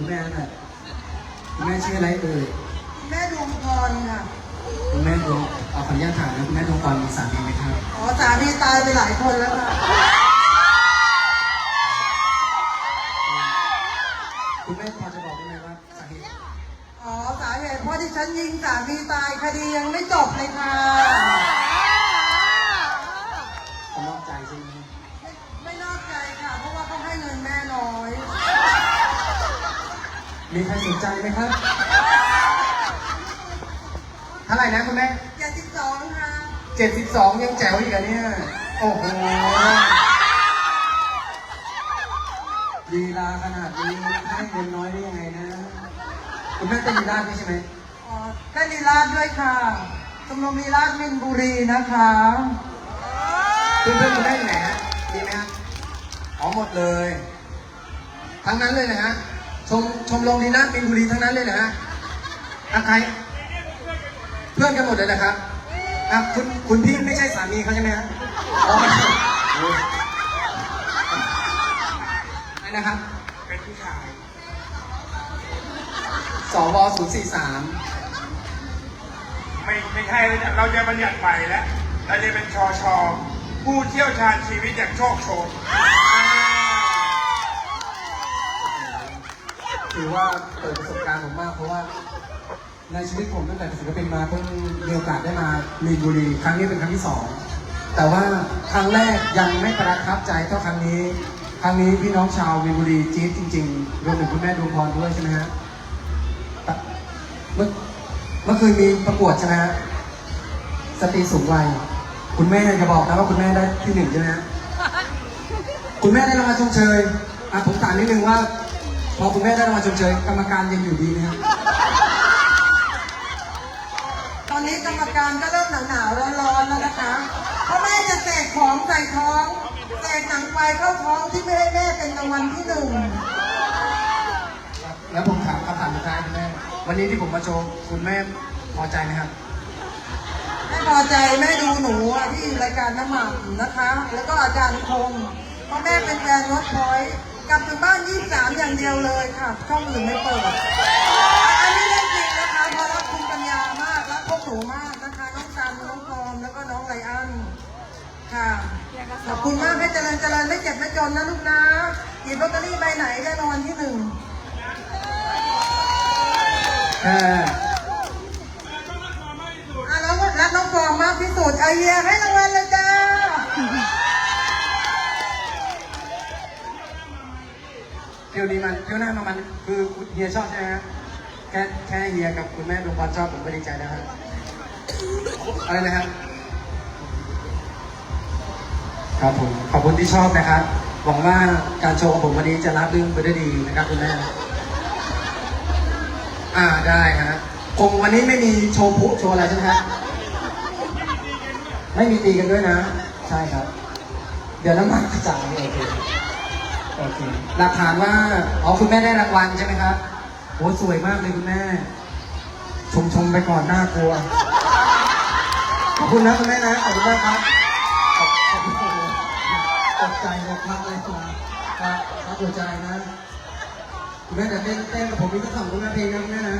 คุณแม่น่ะคุณแม่ชื่ออะไรเอ่ยแม่ดวงพรค่ะ คุณแม่ดวงเอาขออนุญาตถามนะคุณแม่ดวงพรมีสามีไหมครับอ๋อสามีตายไปหลายคนแล้วค่ะคุณแม่พอจะบอกได้ไหมว่าสาเหตุอ๋อสาเหตุเพราะที่ฉันยิงสามีตายคดียังไม่จบเลยค่ะ มีใครสนใจไหมครับ เท่าไหร่นะคุณแม่เจ็ดสิบสองค่ะเจ็ดสิบสองยังแจ๋วอีกอะเนี่ย โอ้โหลีลาขนาดนี้ให้เงินน้อยได้ยังไงนะ คุณแม่เป็นลีลาด้วยใช่ไหมอ๋อได้ลีลาดด้วยค่ะชมรมลีลาดมินบุรีนะคะเพื่อนเพื่อนๆคุณแม่อยู่ไหนฮะมีไหมฮะอ๋อหมดเลย ทั้งนั้นเลยนะฮะ ชมชมรมลีลาดมินบุรีทั้งนั้นเลยนะฮะอะใคร เพื่อนกันหมดเลยนะครับอะคุณคุณพี่ไม่ใช่สามีเขาใช่ไหมฮะอ๋อไม่ใช่โอ้ยอะไรนะครับ เป็นผู้ชายสวศูนย์สี่สามไม่ไม่ใช่แล้วเนี่ยเราจะบัญญัติใหม่แล้วเราจะเป็นชอชอผู้เชี่ยวชาญชีวิตอย่างโชคโชน ถือว่าเปิดประสบการณ์ผมมากเพราะว่า ในชีวิตผมตั้งแต่ศิลปินมาเพิ่งมีโอกาสได้มามีนบุรีครั้งนี้เป็นครั้งที่สองแต่ว่าครั้งแรกยังไม่ประทับใจเท่าครั้งนี้ ครั้งนี้พี่น้องชาวมีนบุรีจี๊ดจริงๆรวมถึงคุณแม่ดวงพรด้วยใช่ไหมฮะเมื่อเมื่อคืนมีประกวดใช่ไหมฮะสตรีสูงวัยคุณแม่จะบอกนะว่าคุณแม่ได้ที่หนึ่งใช่ไหมฮะคุณแม่ได้รางวัลชมเชยอะผมถามนิดนึงว่า พอคุณแม่ได้รางวัลชมเชยกรรมการยังอยู่ดีไหมครับตอนนี้กรรมการก็เริ่มหนาวๆร้อนๆแล้วนะคะเพราะแม่จะแจกของใส่ท้องแจกหนังควายเข้าท้องที่ไม่ให้แม่เป็นรางวัลที่หนึ่งแล้วผมถามคำถามสุดท้ายคุณแม่ วันนี้ที่ผมมาโชว์คุณแม่พอใจไหมครับ ไม่พอใจแม่ดูหนูอะที่รายการน้ำหมันนะคะ แล้วก็อาจารย์คงเพราะแม่เป็นแฟนรถพอยต์ กลับถึงบ้าน 23 อย่างเดียวเลยค่ะ ช่องอื่นไม่เปิด อันนี้เรื่องจริงนะคะเพราะรักคุณปัญญามาก รักพวกหนูมากนะคะ น้องซันน้องฟอม แล้วก็น้องไลอ้อนค่ะ ขอบคุณมากให้เจริญเจริญไม่เจ็บไม่จนนะลูกนะหยิบลอตเตอรี่ใบไหนได้รางวัลที่หนึ่งแค่อะน้องรักน้องฟอมมากที่สุดไอเฮียให้รางวัลเลย เที่ยวนี้มันเที่ยวหน้ามามันคือคุณเฮียชอบใช่ไหมฮะแค่แค่เฮียกับคุณแม่ดวงพรชอบผมก็ดีใจแล้วครับอะไรนะครับครับผมขอบคุณที่ชอบนะครับหวังว่าการโชว์ของผมวันนี้จะรับรื่นไปได้ดีนะครับคุณแม่อ่าได้ฮะคงวันนี้ไม่มีโชว์พุโชว์อะไรใช่ไหมฮะไม่มีตีกันด้วยนะ ใช่ครับ เดี๋ยวน้ำมันกระจายโอเค โอเคหลักฐานว่าอ๋อคุณแม่ได้รางวัลใช่ไหมครับโอ้สวยมากเลยคุณแม่ ชมชมไปก่อนน่ากลัวขอบคุณนะคุณแม่นะขอบคุณมากครับขอบขอบคุณตกใจมากเลยครับครับครับหัวใจนะคุณแม่แต่เต้นเต้นกับผมนี่ก็ทำคุณแม่เพลงนะคุณแม่นะ